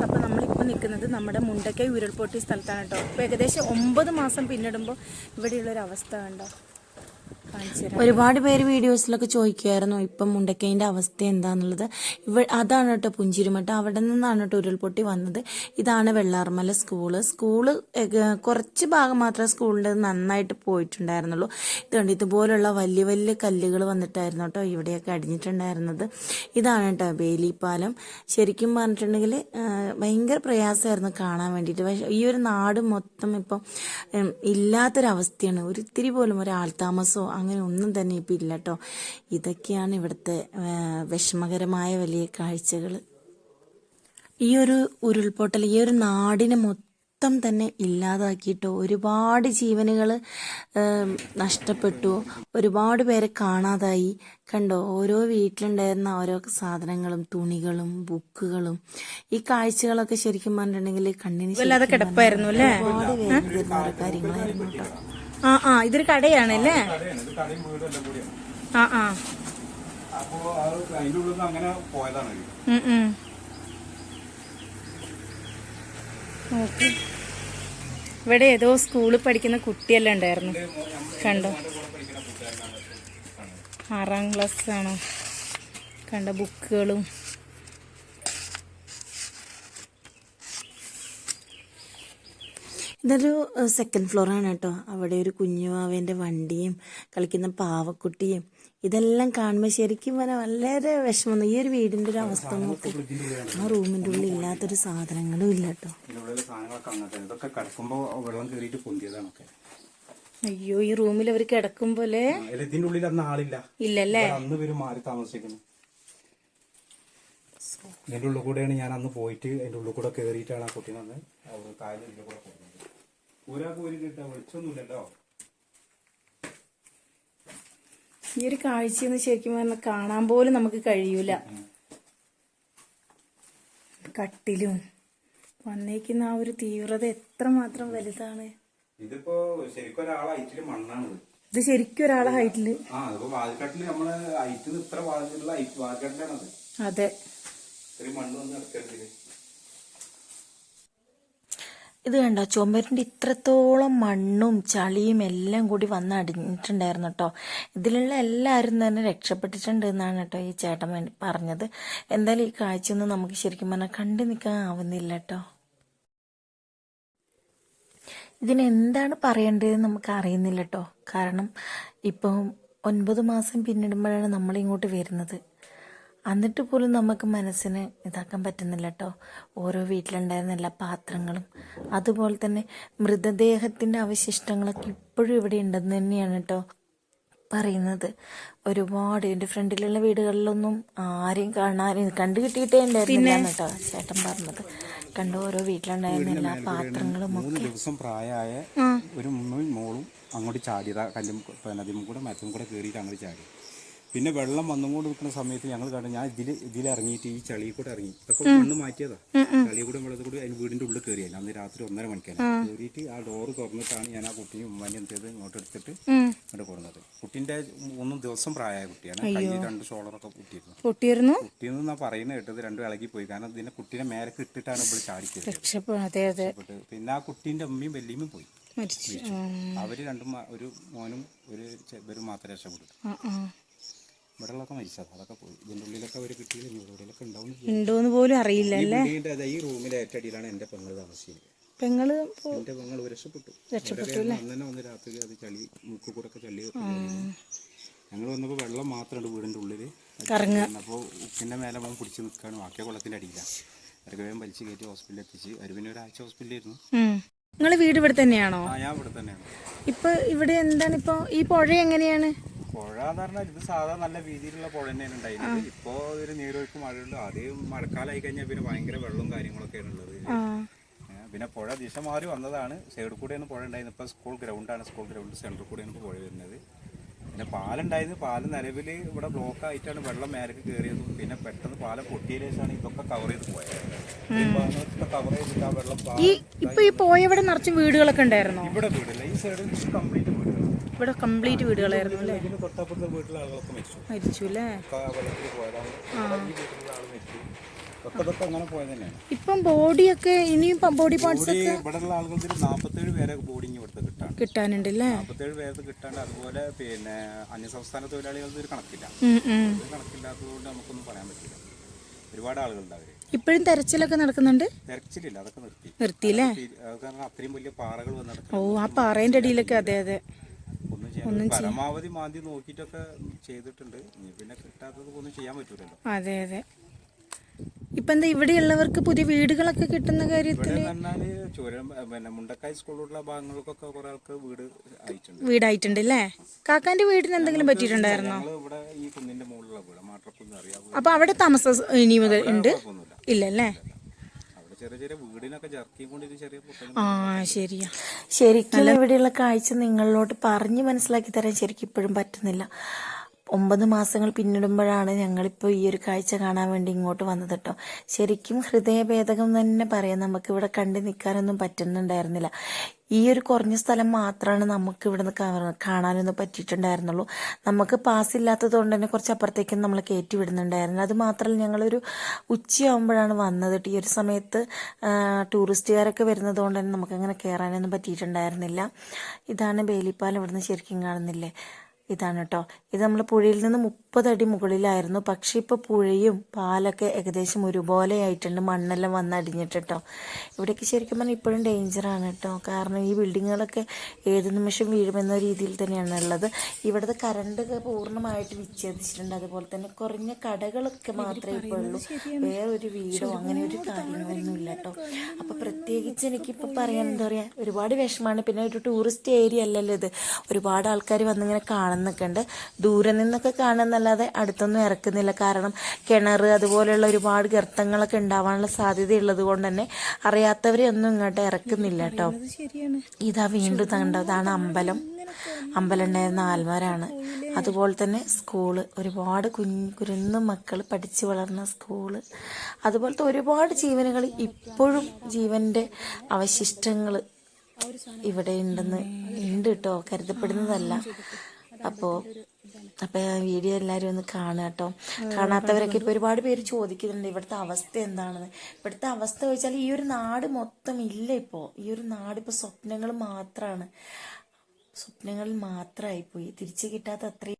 Guys അപ്പോൾ നമ്മളിപ്പോൾ നിൽക്കുന്നത് നമ്മുടെ മുണ്ടക്കൈ ഉരുൾപൊട്ടിയ സ്ഥലത്താണ് കേട്ടോ. ഇപ്പോൾ ഏകദേശം ഒമ്പത് മാസം പിന്നിടുമ്പോൾ ഇവിടെയുള്ളൊരു അവസ്ഥ കണ്ടോ? ഒരുപാട് പേര് വീഡിയോസിലൊക്കെ ചോദിക്കുമായിരുന്നു ഇപ്പം മുണ്ടക്കൈന്റെ അവസ്ഥ എന്താന്നുള്ളത്. ഇവ അതാണ് കേട്ടോ പുഞ്ചിരിമട്ട അവിടെ നിന്നാണ് കേട്ടോ ഉരുൾപൊട്ടി വന്നത്. ഇതാണ് വെള്ളാർമല സ്കൂൾ. സ്കൂൾ കുറച്ച് ഭാഗം മാത്രമേ സ്കൂളിന്റെ നന്നായിട്ട് പോയിട്ടുണ്ടായിരുന്നുള്ളൂ. ഇതുകൊണ്ട് ഇതുപോലുള്ള വലിയ വലിയ കല്ലുകൾ വന്നിട്ടായിരുന്നു കേട്ടോ ഇവിടെയൊക്കെ അടിഞ്ഞിട്ടുണ്ടായിരുന്നത്. ഇതാണ് കേട്ടോ ബേലിപ്പാലം. ശരിക്കും പറഞ്ഞിട്ടുണ്ടെങ്കിൽ ഭയങ്കര പ്രയാസമായിരുന്നു കാണാൻ വേണ്ടിയിട്ട്. പക്ഷേ ഈ ഒരു നാട് മൊത്തം ഇപ്പം ഇല്ലാത്തൊരവസ്ഥയാണ്. ഒരിത്തിരി പോലും ഒരു ആൾതാമസമോ അങ്ങനെ ഒന്നും തന്നെ ഇപ്പം ഇല്ല കേട്ടോ ഇതൊക്കെയാണ് ഇവിടുത്തെ വിഷമകരമായ വലിയ കാഴ്ചകൾ ഈ ഒരു ഉരുൾപൊട്ടൽ ഈ ഒരു നാടിനെ മൊത്തം തന്നെ ഇല്ലാതാക്കിയിട്ടോ ഒരുപാട് ജീവനുകൾ നഷ്ടപ്പെട്ടു. ഒരുപാട് പേരെ കാണാതായി. കണ്ടോ? ഓരോ വീട്ടിലുണ്ടായിരുന്ന ഓരോ സാധനങ്ങളും തുണികളും ബുക്കുകളും. ഈ കാഴ്ചകളൊക്കെ ശരിക്കും പറഞ്ഞിട്ടുണ്ടെങ്കിൽ കണ്ണിന് ഒരുപാട് വേദന കാര്യങ്ങളായിരുന്നു കേട്ടോ ആ ആ ഇതൊരു കടയാണല്ലേ ആ ആ അപ്പോ അത് അതിന്റെ ഉള്ളിൽ നിന്ന് അങ്ങനെ പോയതാണ് ഇവിടെ ഏതോ സ്കൂളിൽ പഠിക്കുന്ന കുട്ടിയെല്ലാം ഉണ്ടായിരുന്നു. കണ്ടോ? ആറാം ക്ലാസ് ആണോ? കണ്ട ബുക്കുകളും ഇതൊരു സെക്കൻഡ് ഫ്ലോറാണ് കേട്ടോ. അവിടെ ഒരു കുഞ്ഞുവാവേന്റെ വണ്ടിയും കളിക്കുന്ന പാവക്കുട്ടിയും ഇതെല്ലാം കാണുമ്പോൾ ശരിക്കും പറഞ്ഞാൽ വളരെ വിഷമം. ഈ ഒരു വീടിന്റെ ഒരു അവസ്ഥ നോക്കി. ആ റൂമിന്റെ ഉള്ളിൽ ഇല്ലാത്തൊരു സാധനങ്ങളും ഇല്ല കേട്ടോ. അയ്യോ ഈ റൂമിൽ അവർ കിടക്കും പോലെ? ഇതിന്റെ ഉള്ളിൽ അന്ന് ആളില്ല. ഇല്ലല്ലേ? അന്ന് മാറി താമസിക്കുന്നു. ഇതിന്റെ ഉള്ളിൽ കൂടെയാണ് ഞാൻ അന്ന് പോയിട്ട് അതിന്റെ ഉള്ളിൽ കൂടെ കയറിയിട്ടാണ് ആ കുട്ടീനെ അന്ന് താഴെ കൂടെ ഒരാൾക്ക് ഒരു കിട്ടാ വെളിച്ചൊന്നുമില്ലല്ലോ ഈ ഒരു കാഴ്ചയെന്ന് ശരിക്കും പറഞ്ഞാൽ കാണാൻ പോലും നമുക്ക് കഴിയൂല. കട്ടിലും വന്നേക്കുന്ന ആ ഒരു തീവ്രത എത്ര മാത്രം വലുതാണ്. ഇതിപ്പോ ശരിക്കും ഒരാളെ ഹൈറ്റിൽ മണ്ണാണ് ഇത്. ശരിക്കും ഒരാളെ ഹൈറ്റിൽ ആ അതിപ്പോ വാതിൽക്കട്ടിൽ നമ്മൾ ഹൈറ്റിൽ ഇത്ര വാതിലുള്ള വാതിൽക്കട്ടിലാണത്. അതെ. ഇത്രയും മണ്ണ് വന്ന് ഇറക്കരുത് ഇത് കണ്ടോ? ചുമരിന്റെ ഇത്രത്തോളം മണ്ണും ചളിയും എല്ലാം കൂടി വന്ന് അടിഞ്ഞിട്ടുണ്ടായിരുന്നു കേട്ടോ. ഇതിലുള്ള എല്ലാവരും തന്നെ രക്ഷപ്പെട്ടിട്ടുണ്ട് എന്നാണ് കേട്ടോ ഈ ചേട്ടൻ പറഞ്ഞത്. എന്തായാലും ഈ കാഴ്ചയൊന്നും നമുക്ക് ശരിക്കും പറഞ്ഞാൽ കണ്ടു നിൽക്കാൻ ആവുന്നില്ല കേട്ടോ. ഇതിനെന്താണ് പറയേണ്ടതെന്ന് നമുക്ക് അറിയുന്നില്ല കേട്ടോ. കാരണം ഇപ്പം ഒൻപത് മാസം പിന്നിടുമ്പോഴാണ് നമ്മളിങ്ങോട്ട് വരുന്നത്. എന്നിട്ട് പോലും നമുക്ക് മനസ്സിന് ഇതാക്കാൻ പറ്റുന്നില്ല കേട്ടോ ഓരോ വീട്ടിലുണ്ടായിരുന്ന എല്ലാ പാത്രങ്ങളും. അതുപോലെ തന്നെ മൃതദേഹത്തിന്റെ അവശിഷ്ടങ്ങളൊക്കെ ഇപ്പോഴും ഇവിടെ ഉണ്ടെന്ന് തന്നെയാണ് കേട്ടോ പറയുന്നത്. ഒരുപാട് എന്റെ ഫ്രണ്ടിലുള്ള വീടുകളിലൊന്നും ആരെയും കാണാനും കണ്ടു കിട്ടിയിട്ടേ ഉണ്ടായിരുന്നില്ല കേട്ടോ ചേട്ടൻ പറഞ്ഞത്. കണ്ട ഓരോ വീട്ടിലുണ്ടായിരുന്ന എല്ലാ പാത്രങ്ങളും മൂന്ന് ദിവസം പ്രായമായ ഒരു മോളും അങ്ങോട്ട് ചാടിയതാ. കല്ലും കൂടെ മരത്തും കൂടെ കയറിയിട്ട് അങ്ങോട്ട് ചാടി. പിന്നെ വെള്ളം വന്നുകൊണ്ട് നിൽക്കുന്ന സമയത്ത് ഞങ്ങൾ കണ്ടു ഞാൻ ഇതിൽ ഇതിൽ ഇറങ്ങിയിട്ട് ഈ ചളിയിൽ കൂടെ ഇറങ്ങി. ഇതൊക്കെ മണ്ണ് മാറ്റിയതാ. ചളിയിൽ കൂടെ വെള്ളത്തിൽ കൂടി അതിന് വീടിന്റെ ഉള്ളിൽ കയറിയല്ല അന്ന് രാത്രി ഒന്നര മണിക്കാണ്. കയറിയിട്ട് ആ ഡോറ് തുറന്നിട്ടാണ് ഞാൻ ആ കുട്ടിയും ഉമ്മാനെ എന്ത് ചെയ്ത് ഇങ്ങോട്ട് എടുത്തിട്ട് ഇങ്ങോട്ട് കൊടുക്കുന്നത് കുട്ടീന്റെ മൂന്നും ദിവസം പ്രായമായ കുട്ടിയാണ്. കയ്യിൽ രണ്ട് ഷോളറൊക്കെ കുട്ടിയിരുന്നു പൊട്ടിയിരുന്നു. ഞാൻ പറയുന്നത് കേട്ടത് രണ്ടും ഇളകി പോയി. കാരണം ഇതിനെ കുട്ടീനെ മേലേക്ക് ഇട്ടിട്ടാണ് ഇവിടെ ചാടിക്കുന്നത് പിന്നെ ആ കുട്ടീന്റെ അമ്മയും വല്യമ്മയും പോയി. അവർ രണ്ടും ഒരു മോനും ഒരു ചെ- മാത്രം മാത്രമേ രക്ഷപ്പെട്ടു ഇവിടെയുള്ളതൊക്കെ മരിച്ചത്. അതൊക്കെ പോയി. ഇതിന്റെ ഉള്ളിലൊക്കെ അവർ കിട്ടിയില്ല. ഇവിടെ എവിടെയൊക്കെ ഉണ്ടാവും ഉണ്ടോന്ന് പോലും അറിയില്ല ഈ റൂമിലെ ഏറ്റടിയിലാണ് എന്റെ പെങ്ങൾ താമസിച്ചത് പെങ്ങൾ എന്റെ പെങ്ങൾ രക്ഷപ്പെട്ടു. രക്ഷപ്പെട്ടു അന്ന് വന്ന് രാത്രി അത് ചളി മൂക്ക് കൂടെ ഒക്കെ ചളി ഞങ്ങൾ വന്നപ്പോൾ വെള്ളം മാത്രമാണ് വീടിന്റെ ഉള്ളിൽ. അപ്പൊ അപ്പോൾ ഉപ്പിന്റെ മേലെ മോൻ പിടിച്ച് നിൽക്കുകയാണ് ബാക്കിയ കുളത്തിന്റെ അടിയില്ല അവർക്ക് വേഗം വലിച്ചു കയറ്റി ഹോസ്പിറ്റലിൽ എത്തിച്ച്. അവർ പിന്നെ ഒരാഴ്ച ഹോസ്പിറ്റലിലായിരുന്നു നിങ്ങൾ വീട് ഇവിടെ തന്നെയാണോ? ഞാൻ ഇവിടെ തന്നെയാണ്. ഇപ്പൊ ഇവിടെ എന്താണ് ഇപ്പൊ ഈ പുഴ എങ്ങനെയാണ്? പുഴ എന്ന് പറഞ്ഞാൽ ഇത് സാധാ നല്ല രീതിയിലുള്ള പുഴ തന്നെയാണ് ഉണ്ടായിരുന്നത്. ഇപ്പോ ഒരു നീരൊഴുക്ക് മഴയുള്ളൂ ആദ്യം മഴക്കാലമായി കഴിഞ്ഞാൽ പിന്നെ ഭയങ്കര വെള്ളവും കാര്യങ്ങളൊക്കെയാണ് ഉള്ളത് പിന്നെ പുഴ ദിശ മാറി വന്നതാണ്. സൈഡിൽ കൂടെയാണ് പുഴ ഉണ്ടായിരുന്നത്. ഇപ്പൊ സ്കൂൾ ഗ്രൗണ്ടാണ് സ്കൂൾ ഗ്രൗണ്ട് സെന്ററിൽ കൂടെയാണ് പുഴ വരുന്നത്. പിന്നെ പാലുണ്ടായിരുന്നു. പാലം നിലവിൽ ഇവിടെ ബ്ലോക്ക് ആയിട്ടാണ് വെള്ളം മേലേക്ക് കയറിയതും പിന്നെ പെട്ടെന്ന് പാലം പൊട്ടിയതിനു ശേഷമാണ് ഇതൊക്കെ കവർ ചെയ്ത് പോയത്. കവർ ചെയ്തിട്ട് ആ വെള്ളം ഇപ്പൊ ഈ പോയവിടെ നിറച്ച് വീടുകളൊക്കെ ഉണ്ടായിരുന്നു? ഇവിടെ വീടില്ല. ഈ സൈഡിൽ കംപ്ലീറ്റ് ഇവിടെ കംപ്ലീറ്റ് വീടുകളായിരുന്നു അല്ലേ? മരിച്ചു. അല്ലേ ഇപ്പം ബോഡിയൊക്കെ ഇനിയും ബോഡി പാർട്സ് ഇവിടെയുള്ള ആളുകൾക്ക് ഒരു നാൽപ്പത്തേഴ് പേരെ ഇവിടുത്തെ കിട്ടാനുണ്ട് അല്ലേ നാൽപ്പത്തേഴ് പേർക്ക് കിട്ടാണ്ട് അതുപോലെ പിന്നെ അന്യസംസ്ഥാന തൊഴിലാളികൾക്ക് ഒരു കണക്കില്ല. കണക്കില്ലാത്തതുകൊണ്ട് നമുക്കൊന്നും പറയാൻ പറ്റില്ല. ഒരുപാട് ആളുകളുണ്ട് അവർ. ഇപ്പോഴും തെരച്ചിലൊക്കെ നടക്കുന്നുണ്ട്? തിരച്ചിലില്ല അതൊക്കെ നിർത്തി. നിർത്തിയില്ലേ? കാരണം അത്രയും വലിയ പാറകൾ വന്ന് ഓ ആ പാറേന്റെ അടിയിലൊക്കെ അതെ അതെ. ഒന്നും പരമാവധി മാന്തി നോക്കിയിട്ടൊക്കെ ചെയ്തിട്ടുണ്ട്. പിന്നെ കിട്ടാത്തത് ഒന്നും ചെയ്യാൻ പറ്റൂലല്ലോ. അതെ അതെ. ഇപ്പൊ എന്താ ഇവിടെയുള്ളവർക്ക് പുതിയ വീടുകളൊക്കെ കിട്ടുന്ന കാര്യത്തിൽ ചുരം പിന്നെ മുണ്ടക്കായ് സ്കൂളിലുള്ള ഭാഗങ്ങൾക്കൊക്കെ കുറെ ആൾക്ക് വീട് അയച്ചിട്ടുണ്ട് വീടായിട്ടുണ്ട് അല്ലേ കാക്കാന്റെ വീടിന് എന്തെങ്കിലും പറ്റിയിട്ടുണ്ടായിരുന്നോ? ഇവിടെ ഈ കുന്നിന്റെ മുകളിലുള്ള വീട് മാട്ടപ്പുന്ന് അറിയാം അപ്പൊ അവിടെ താമസം ഇനി മുതൽ ഉണ്ട്? ഇല്ലല്ലേ ചെറിയ ചെറിയ വീടിനൊക്കെ ഇത് ചെറിയ ആ ശരിയാ. ശരിക്കും ഇവിടെയുള്ള കാഴ്ച നിങ്ങളിലോട്ട് പറഞ്ഞു മനസ്സിലാക്കി തരാൻ ശരിക്കും ഇപ്പോഴും പറ്റുന്നില്ല. ഒമ്പത് മാസങ്ങൾ പിന്നിടുമ്പോഴാണ് ഞങ്ങളിപ്പോൾ ഈ ഒരു കാഴ്ച കാണാൻ വേണ്ടി ഇങ്ങോട്ട് വന്നത് കേട്ടോ ശരിക്കും ഹൃദയഭേദകം തന്നെ പറയാം. നമുക്കിവിടെ കണ്ടു നിൽക്കാനൊന്നും പറ്റുന്നുണ്ടായിരുന്നില്ല. ഈ ഒരു കുറഞ്ഞ സ്ഥലം മാത്രമാണ് നമുക്ക് ഇവിടുന്ന് കാണാനൊന്നും പറ്റിയിട്ടുണ്ടായിരുന്നുള്ളൂ. നമുക്ക് പാസ് ഇല്ലാത്തത് കൊണ്ട് തന്നെ കുറച്ച് അപ്പുറത്തേക്കും നമ്മൾ കയറ്റി വിടുന്നുണ്ടായിരുന്നു. അത് മാത്രമല്ല ഞങ്ങളൊരു ഉച്ചയാകുമ്പോഴാണ് വന്നത് ഈ ഒരു സമയത്ത് ടൂറിസ്റ്റുകാരൊക്കെ വരുന്നത് കൊണ്ട് തന്നെ നമുക്കങ്ങനെ കയറാനൊന്നും പറ്റിയിട്ടുണ്ടായിരുന്നില്ല. ഇതാണ് ബേലിപ്പാലം ഇവിടുന്ന് ശരിക്കും കാണുന്നില്ലേ? ഇതാണ് കേട്ടോ ഇത് നമ്മൾ പുഴയിൽ നിന്ന് മുപ്പതടി മുകളിലായിരുന്നു. പക്ഷെ ഇപ്പോൾ പുഴയും പാലൊക്കെ ഏകദേശം ഒരുപോലെ ആയിട്ടുണ്ട് മണ്ണെല്ലാം വന്നടിഞ്ഞിട്ട് കേട്ടോ ഇവിടേക്ക് ശരിക്കും പറഞ്ഞാൽ ഇപ്പോഴും ഡേഞ്ചറാണ് കേട്ടോ. കാരണം ഈ ബിൽഡിങ്ങുകളൊക്കെ ഏത് നിമിഷം വീഴുമെന്ന രീതിയിൽ തന്നെയാണ് ഉള്ളത്. ഇവിടുത്തെ കറണ്ട് പൂർണമായിട്ട് വിച്ഛേദിച്ചിട്ടുണ്ട്. അതുപോലെ തന്നെ കുറഞ്ഞ കടകളൊക്കെ മാത്രമേ ഇപ്പോൾ ഉള്ളൂ. വേറൊരു വീടോ അങ്ങനെ ഒരു കാര്യങ്ങളൊന്നും ഇല്ല കേട്ടോ. അപ്പൊ പ്രത്യേകിച്ച് എനിക്കിപ്പോൾ പറയാൻ എന്താ പറയാ ഒരുപാട് വിഷമാണ്. പിന്നെ ഒരു ടൂറിസ്റ്റ് ഏരിയ അല്ലല്ലോ ഇത്. ഒരുപാട് ആൾക്കാർ വന്നിങ്ങനെ കാണുന്നൊക്കെ ഉണ്ട് ദൂരെ നിന്നൊക്കെ കാണുന്നല്ലാതെ അടുത്തൊന്നും ഇറക്കുന്നില്ല. കാരണം കിണർ അതുപോലെയുള്ള ഒരുപാട് ഗർത്തങ്ങളൊക്കെ ഉണ്ടാവാനുള്ള സാധ്യതയുള്ളത് കൊണ്ട് തന്നെ അറിയാത്തവരെ ഒന്നും ഇങ്ങോട്ട് ഇറക്കുന്നില്ല കേട്ടോ. ഇതാ വീണ്ടും കണ്ടതാണ് അമ്പലം. അമ്പലം ഉണ്ടായിരുന്ന ആൽമാരാണ്. അതുപോലെ തന്നെ സ്കൂൾ. ഒരുപാട് കുഞ്ഞു കുരുന്നു മക്കൾ പഠിച്ചു വളർന്ന സ്കൂൾ. അതുപോലത്തെ ഒരുപാട് ജീവനുകൾ ഇപ്പോഴും ജീവന്റെ അവശിഷ്ടങ്ങൾ ഇവിടെ ഉണ്ടെന്ന് ഉണ്ട് കേട്ടോ കരുതപ്പെടുന്നതല്ല. അപ്പോൾ അപ്പോൾ ആ വീഡിയോ എല്ലാവരും ഒന്ന് കാണുക കേട്ടോ. കാണാത്തവരൊക്കെ ഇപ്പോൾ ഒരുപാട് പേര് ചോദിക്കുന്നുണ്ട് ഇവിടുത്തെ അവസ്ഥ എന്താണെന്ന്. ഇവിടുത്തെ അവസ്ഥ ചോദിച്ചാൽ ഈ ഒരു നാട് മൊത്തം ഇല്ല ഇപ്പോൾ ഈ ഒരു നാട് ഇപ്പോൾ സ്വപ്നങ്ങൾ മാത്രമാണ് സ്വപ്നങ്ങളിൽ മാത്രമായി പോയി തിരിച്ചു കിട്ടാത്ത അത്രയും